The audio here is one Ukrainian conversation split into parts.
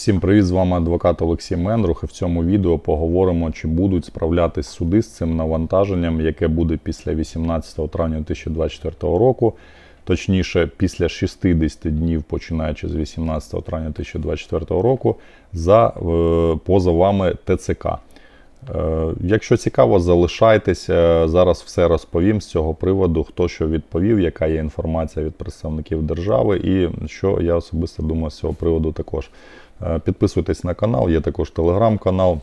Всім привіт, з вами адвокат Олексій Мендрух. І в цьому відео поговоримо, чи будуть справлятись суди з цим навантаженням, яке буде після 18 травня 2024 року. Точніше, після 60 днів, починаючи з 18 травня 2024 року, за е, позовами ТЦК. Е, Якщо цікаво, залишайтесь. Е, Зараз все розповім з цього приводу, хто що відповів, яка є інформація від представників держави, і що я особисто думаю з цього приводу також. Е, Підписуйтесь на канал, є також телеграм-канал.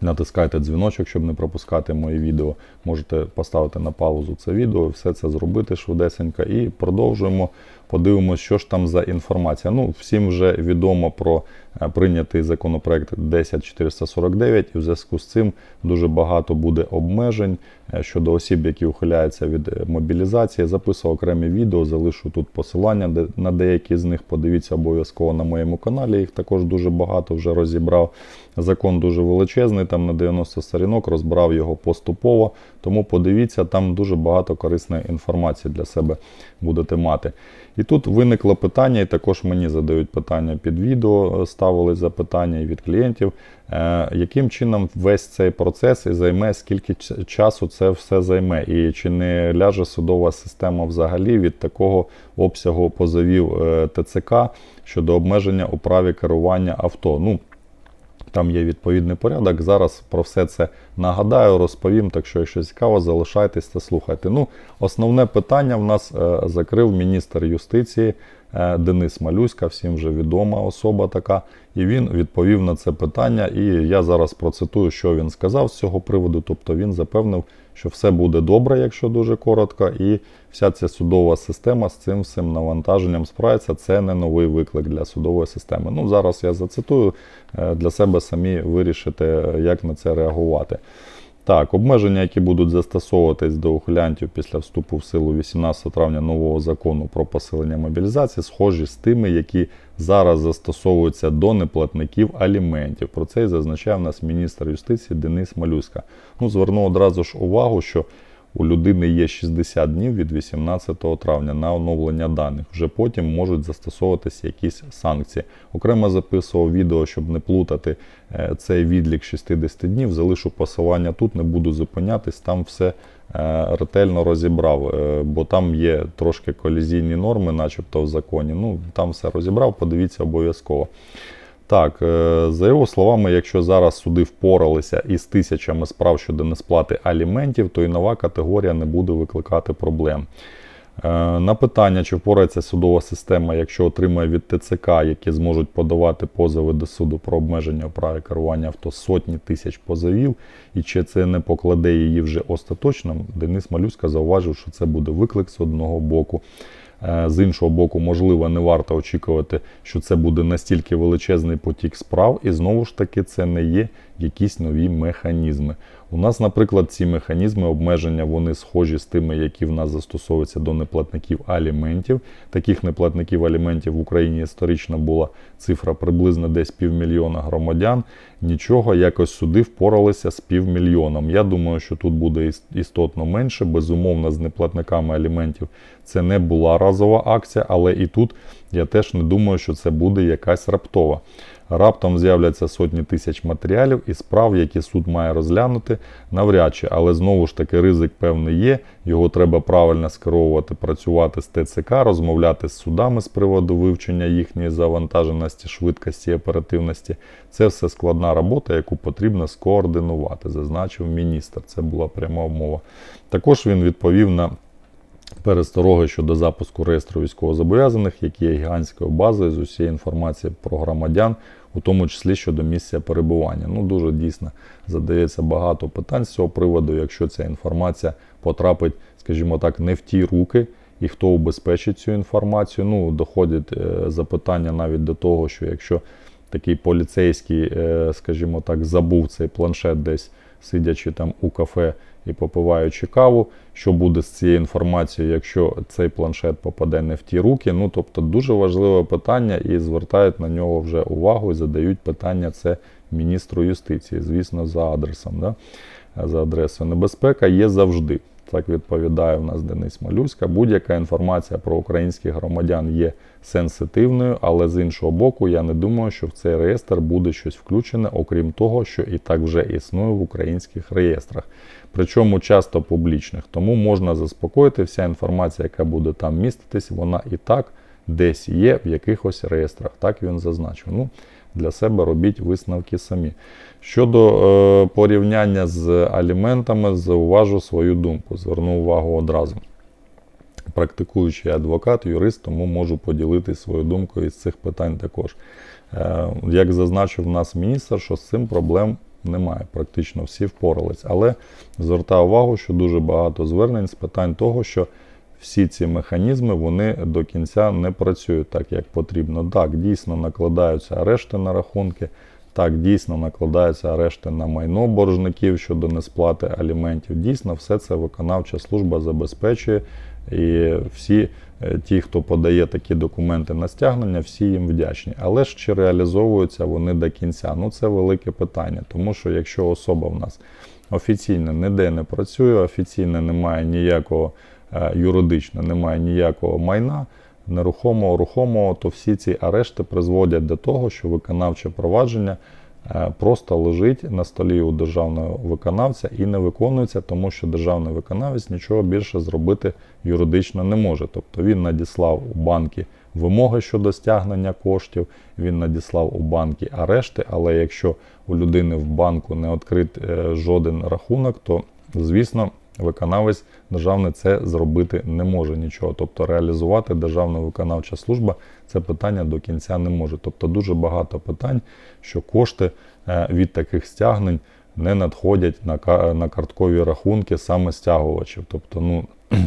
Натискайте дзвіночок, щоб не пропускати мої відео. Можете поставити на паузу це відео, все це зробити швидесенько і продовжуємо. Подивимося, що ж там за інформація. Ну, всім вже відомо про е, прийнятий законопроект 10449, і в зв'язку з цим дуже багато буде обмежень е, щодо осіб, які ухиляються від е, мобілізації. Записував окремі відео, залишу тут посилання на деякі з них. Подивіться обов'язково на моєму каналі. Їх також дуже багато вже розібрав. Закон дуже величезний, там на 90 сторінок, розбирав його поступово. Тому подивіться, там дуже багато корисної інформації для себе будете мати. І тут виникло питання, і також мені задають питання під відео, е, ставили запитання і від клієнтів, е, яким чином весь цей процес і займе, скільки часу це все займе, і чи не ляже судова система взагалі від такого обсягу позовів е, ТЦК щодо обмеження у праві керування авто. Ну, там є відповідний порядок. Зараз про все це нагадаю, розповім. Так що, якщо цікаво, залишайтесь та слухайте. Ну, основне питання в нас е, закрив міністр юстиції е, Денис Малюська, всім вже відома особа така. І він відповів на це питання. І я зараз процитую, що він сказав з цього приводу. Тобто він запевнив, що все буде добре, якщо дуже коротко, і вся ця судова система з цим всім навантаженням справиться. Це не новий виклик для судової системи. Ну, зараз я зацитую е, для себе самі вирішите, як на це реагувати. Так, обмеження, які будуть застосовуватись до ухилянтів після вступу в силу 18 травня нового закону про посилення мобілізації, схожі з тими, які зараз застосовуються до неплатників аліментів. Про це і в нас міністр юстиції Денис Малюська. Ну, зверну одразу ж увагу, що у людини є 60 днів від 18 травня на оновлення даних. Вже потім можуть застосовуватися якісь санкції. Окремо записував відео, щоб не плутати е, цей відлік 60 днів. Залишу посилання тут, не буду зупинятись, там все е, ретельно розібрав, е, бо там є трошки колізійні норми, начебто в законі. Ну, там все розібрав, подивіться обов'язково. Так, е, за його словами, якщо зараз суди впоралися із тисячами справ щодо несплати аліментів, то і нова категорія не буде викликати проблем. Е, На питання, чи впорається судова система, якщо отримає від ТЦК, які зможуть подавати позови до суду про обмеження праві керування авто сотні тисяч позовів, і чи це не покладе її вже остаточно, Денис Малюська зауважив, що це буде виклик з одного боку. Е, З іншого боку, можливо, не варто очікувати, що це буде настільки величезний потік справ, і знову ж таки це не є якісь нові механізми. У нас, наприклад, ці механізми обмеження вони схожі з тими, які в нас застосовуються до неплатників аліментів. Таких неплатників аліментів в Україні історично була цифра приблизно десь півмільйона громадян. Нічого, якось суди впоралися з півмільйоном. Я думаю, що тут буде істотно менше. Безумовно, з неплатниками аліментів це не була разова акція, але і тут я теж не думаю, що це буде якась раптова. Раптом з'являться сотні тисяч матеріалів і справ, які суд має розглянути, навряд чи, але знову ж таки ризик певний є. Його треба правильно скеровувати, працювати з ТЦК, розмовляти з судами з приводу вивчення їхньої завантаженості, швидкості, оперативності. Це все складна робота, яку потрібно скоординувати, зазначив міністр. Це була пряма мова. Також він відповів на перестороги щодо запуску реєстру військовозобов'язаних, які є гігантською базою з усієї інформації про громадян, у тому числі щодо місця перебування. Ну дуже дійсно задається багато питань з цього приводу, якщо ця інформація потрапить, скажімо так, не в ті руки. І хто убезпечить цю інформацію? Ну, доходять е, запитання навіть до того, що якщо такий поліцейський, е, скажімо так, забув цей планшет десь сидячи там у кафе і попиваючи каву, що буде з цією інформацією, якщо цей планшет попаде не в ті руки. Ну, тобто дуже важливе питання і звертають на нього вже увагу і задають питання це міністру юстиції, звісно, за адресом, да? за адресою. Небезпека є завжди. Так відповідає в нас Денис Малюська. Будь-яка інформація про українських громадян є сенситивною, але з іншого боку, я не думаю, що в цей реєстр буде щось включене, окрім того, що і так вже існує в українських реєстрах. Причому часто публічних. Тому можна заспокоїти, вся інформація, яка буде там міститись, вона і так десь є в якихось реєстрах. Так він зазначив. Ну, для себе робіть висновки самі. Щодо е, порівняння з аліментами, зауважу свою думку. Зверну увагу одразу. Практикуючий адвокат, юрист, тому можу поділитися своєю думкою із цих питань також. Е, як зазначив нас міністр, що з цим проблем немає. Практично всі впорались. Але звертаю увагу, що дуже багато звернень з питань того, що всі ці механізми вони до кінця не працюють так, як потрібно. Так, дійсно накладаються арешти на рахунки. Так, дійсно накладаються арешти на майно боржників щодо несплати аліментів. Дійсно, все це виконавча служба забезпечує. І всі е, ті, хто подає такі документи на стягнення, всі їм вдячні. Але ж чи реалізовуються вони до кінця? Ну це велике питання, тому що якщо особа в нас офіційно ніде не працює, офіційно немає ніякого юридично, немає ніякого майна. Нерухомого, рухомого, то всі ці арешти призводять до того, що виконавче провадження е, просто лежить на столі у державного виконавця і не виконується, тому що державний виконавець нічого більше зробити юридично не може. Тобто він надіслав у банки вимоги щодо стягнення коштів, він надіслав у банки арешти, але якщо у людини в банку не відкрит е, жоден рахунок, то звісно. Виконавець державний це зробити не може нічого. Тобто реалізувати державна виконавча служба це питання до кінця не може. Тобто дуже багато питань, що кошти е, від таких стягнень не надходять на на карткові рахунки саме стягувачів. Тобто, ну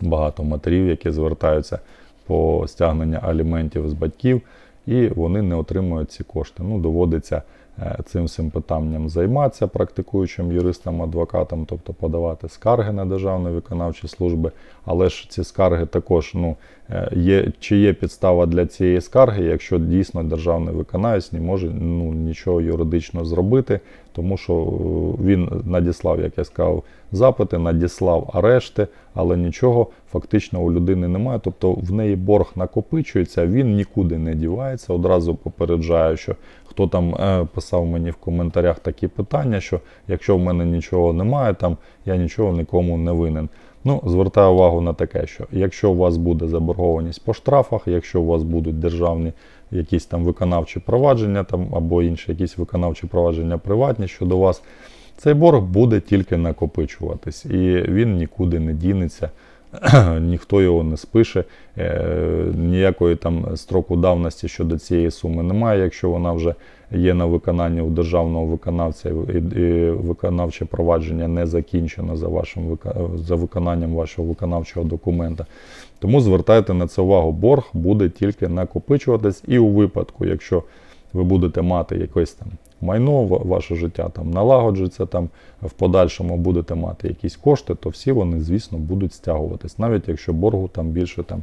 багато матерів, які звертаються по стягненню аліментів з батьків, і вони не отримують ці кошти. Ну, доводиться. Е, цим всім питанням займатися практикуючим юристам, адвокатам, тобто подавати скарги на державні виконавчі служби. Але ж ці скарги також ну, е, є, чи є підстава для цієї скарги, якщо дійсно державний виконавець не може ну, нічого юридично зробити, тому що е, він надіслав, як я сказав, запити, надіслав арешти, але нічого фактично у людини немає. Тобто в неї борг накопичується, він нікуди не дівається. Одразу попереджаю, що хто там е, писав мені в коментарях такі питання, що якщо в мене нічого немає, там я нічого нікому не винен. Ну, звертаю увагу на таке, що якщо у вас буде заборгованість по штрафах, якщо у вас будуть державні якісь там виконавчі провадження, там або інші якісь виконавчі провадження приватні щодо вас, цей борг буде тільки накопичуватись і він нікуди не дінеться. ніхто його не спише, е, ніякої там строку давності щодо цієї суми немає, якщо вона вже є на виконанні у державного виконавця і виконавче провадження не закінчено за вашим за виконанням вашого виконавчого документа. Тому звертайте на це увагу, борг буде тільки накопичуватись, і у випадку, якщо ви будете мати якось там майно, ваше життя там налагоджується, там в подальшому будете мати якісь кошти, то всі вони, звісно, будуть стягуватись. Навіть якщо боргу там більше там,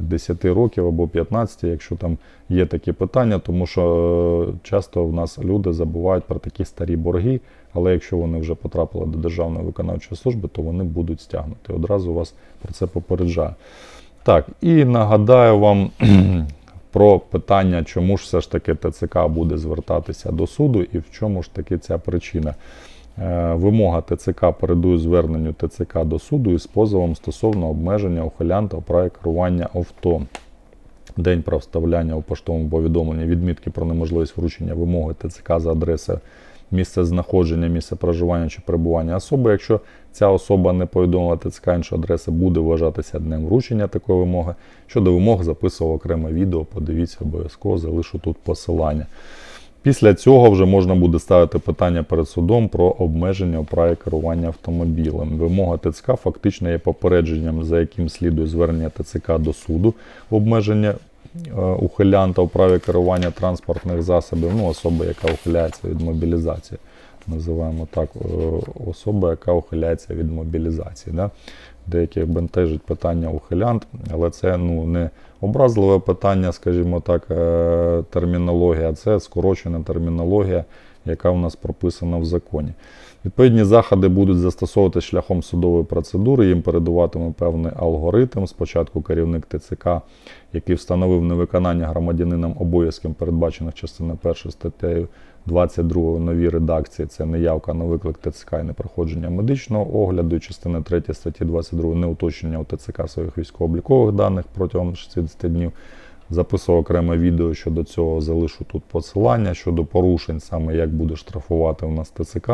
10 е, років або 15, якщо там є такі питання, тому що е, часто в нас люди забувають про такі старі борги, але якщо вони вже потрапили до Державної виконавчої служби, то вони будуть стягнути. Одразу вас про це попереджаю. Так, і нагадаю вам про питання, чому ж все ж таки ТЦК буде звертатися до суду і в чому ж таки ця причина. Е, вимога ТЦК передує зверненню ТЦК до суду із позовом стосовно обмеження ухилянта у праві керування авто. День про вставляння у поштовому повідомленні відмітки про неможливість вручення вимоги ТЦК за адресою місце знаходження, місце проживання чи перебування особи. Якщо ця особа не повідомила ТЦК іншу адреси, буде вважатися днем вручення такої вимоги. Щодо вимог записував окреме відео, подивіться обов'язково, залишу тут посилання. Після цього вже можна буде ставити питання перед судом про обмеження у праві керування автомобілем. Вимога ТЦК фактично є попередженням, за яким слідує звернення ТЦК до суду обмеження Е, ухилянта у праві керування транспортних засобів, ну, особа, яка ухиляється від мобілізації. Називаємо так, е, особа, яка ухиляється від мобілізації. Да? Деяких бентежить питання ухилянт, але це ну, не образливе питання, скажімо так, е, термінологія, це скорочена термінологія, яка у нас прописана в законі. Відповідні заходи будуть застосовуватися шляхом судової процедури. Їм передуватиме певний алгоритм. Спочатку керівник ТЦК, який встановив невиконання громадянином обов'язків, передбачених частиною 1 статтею 22 новій редакції. Це неявка на виклик ТЦК і непроходження медичного огляду. Частина 3 статті 22 неуточнення у ТЦК своїх військово-облікових даних протягом 60 днів. Записував окреме відео щодо цього, залишу тут посилання щодо порушень, саме як буде штрафувати у нас ТЦК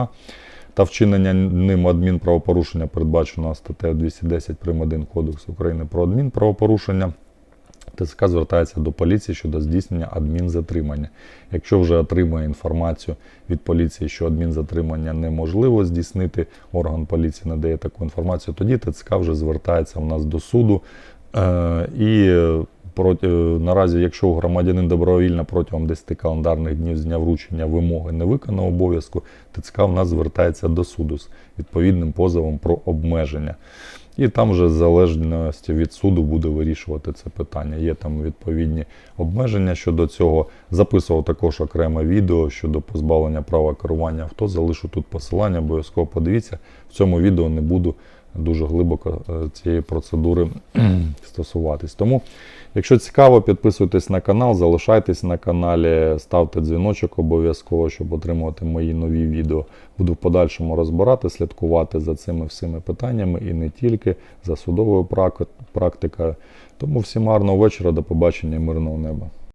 та вчинення ним адмінправопорушення, передбаченого статтею 210 прим. 1 Кодексу України про адмінправопорушення. ТЦК звертається до поліції щодо здійснення адмінзатримання. Якщо вже отримає інформацію від поліції, що адмінзатримання неможливо здійснити, орган поліції надає таку інформацію, тоді ТЦК вже звертається в нас до суду. Е, і проти, е, наразі, якщо громадянин добровільно протягом 10 календарних днів з дня вручення вимоги не виконав обов'язку, ТЦК в нас звертається до суду з відповідним позовом про обмеження. І там вже в залежності від суду буде вирішувати це питання. Є там відповідні обмеження щодо цього. Записував також окреме відео щодо позбавлення права керування авто. Залишу тут посилання, обов'язково подивіться. В цьому відео не буду дуже глибоко е, цієї процедури стосуватись. Тому, якщо цікаво, підписуйтесь на канал, залишайтесь на каналі, ставте дзвіночок обов'язково, щоб отримувати мої нові відео. Буду в подальшому розбирати, слідкувати за цими всіми питаннями і не тільки за судовою практикою. Тому всім гарного вечора, до побачення мирного неба.